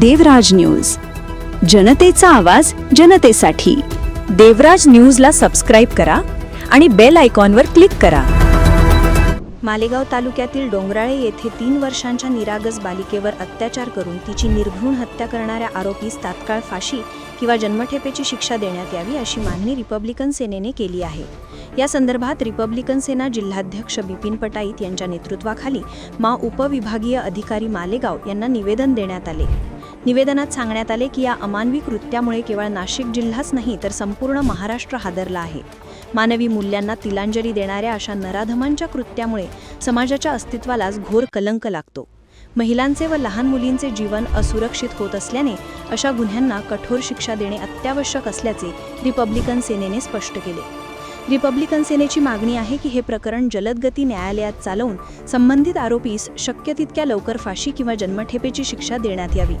देवराज news. जनतेचा आवाज जनतेसाठी. देवराज न्यूजला सबस्क्राईब करा आणि बेल आयकॉनवर क्लिक करा. मालेगाव तालुक्यातील डोंगराळे येथे तीन वर्षांच्या निरागस बालिकेवर अत्याचार करून तिची निर्घृण हत्या करणाऱ्या आरोपीस तात्काळ फाशी किंवा जन्मठेपेची शिक्षा देण्यात यावी अशी मागणी रिपब्लिकन सेनेने केली आहे. या संदर्भात रिपब्लिकन सेना जिल्हाध्यक्ष बिपिन पटाईत यांच्या नेतृत्वाखाली मा उपविभागीय अधिकारी मालेगाव यांना निवेदन देण्यात आले. निवेदनात सांगण्यात आले की या अमानवी कृत्यामुळे केवळ नाशिक जिल्हाच नाही तर संपूर्ण महाराष्ट्र हादरला आहे. मानवी मूल्यांना तिलांजली देणाऱ्या अशा नराधमांच्या कृत्यामुळे समाजाच्या अस्तित्वालाच घोर कलंक लागतो. महिलांचे व लहान मुलींचे जीवन असुरक्षित होत असल्याने अशा गुन्ह्यांना कठोर शिक्षा देणे अत्यावश्यक असल्याचे रिपब्लिकन सेनेने स्पष्ट केले. रिपब्लिकन सेनेची मागणी आहे की हे प्रकरण जलदगती न्यायालयात चालवून संबंधित आरोपीस शक्य तितक्या लवकर फाशी किंवा जन्मठेपेची शिक्षा देण्यात यावी.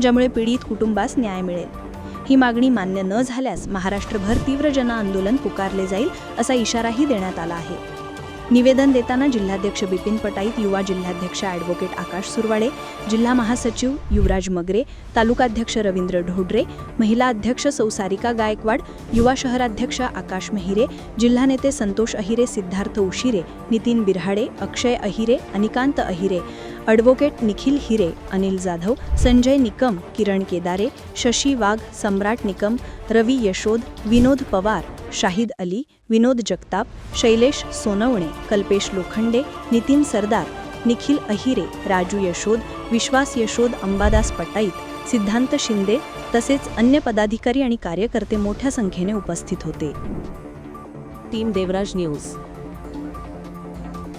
ज्यामुळे पीडित कुटुंबास न्याय मिळेल. ही मागणी मान्य न झाल्यास महाराष्ट्रभर तीव्र जनआंदोलन पुकारले जाईल असा इशाराही देण्यात आला आहे. निवेदन देताना जिल्हाध्यक्ष बिपिन पटाईत युवा जिल्हाध्यक्ष ॲडव्होकेट आकाश सुरवाडे जिल्हा महासचिव युवराज मगरे तालुकाध्यक्ष रवींद्र ढोडरे महिला अध्यक्ष सौसारिका गायकवाड युवा शहराध्यक्ष आकाश महिरे जिल्हा नेते संतोष अहिरे सिद्धार्थ उशिरे नितीन बिरहाडे अक्षय अहिरे अनिकांत अहिरे ॲडव्होकेट निखिल हिरे अनिल जाधव संजय निकम किरण केदारे शशी वाघ सम्राट निकम रवी यशोद विनोद पवार शाहिद अली विनोद जगताप शैलेश सोनवणे कल्पेश लोखंडे नितीन सरदार निखिल अहिरे राजू यशोद विश्वास यशोद अंबादास पटाईत सिद्धांत शिंदे तसेच अन्य पदाधिकारी आणि कार्यकर्ते मोठ्या संख्येने उपस्थित होते. Team Devraj news.